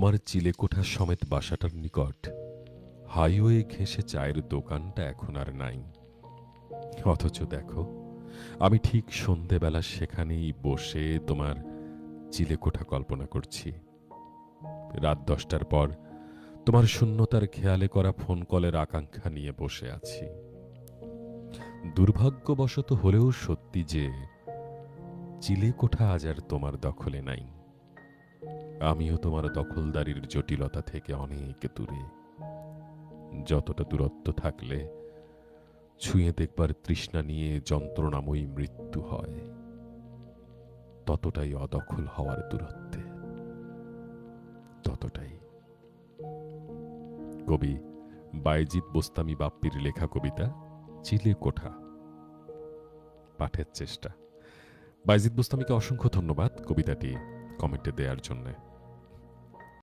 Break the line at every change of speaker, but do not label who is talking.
তোমার চিলেকোঠা সমেত বাসাটার নিকট। হাইওয়ে ঘেঁষে চায়ের দোকানটা এখন আর নাই। অথচ দেখো, আমি ঠিক সন্ধেবেলা সেখানেই বসে তোমার চিলেকোঠা কল্পনা করছি। রাত দশটার পর তোমার শূন্যতার খেয়ালে করা ফোন কলের আকাঙ্ক্ষা নিয়ে বসে আছি। দুর্ভাগ্যবশত হলেও সত্যি যে চিলেকোঠা আজ আর তোমার দখলে নাই। আমিও তোমার দখলদারির জটিলতা থেকে অনেক দূরে। যতটা দূরত্ব থাকলে ছুঁয়ে দেখবার তৃষ্ণা নিয়ে যন্ত্রণাময়ী মৃত্যু হয়, ততটাই অদখল হওয়ার দূরত্বে, ততটাই। কবি বাইজিৎ বোস্তামি বাপ্পির লেখা কবিতা, চিলে কোঠা পাঠের চেষ্টা। বাইজিৎ বোস্তামিকে অসংখ্য ধন্যবাদ কবিতাটি কমেন্টে দেওয়ার জন্যে।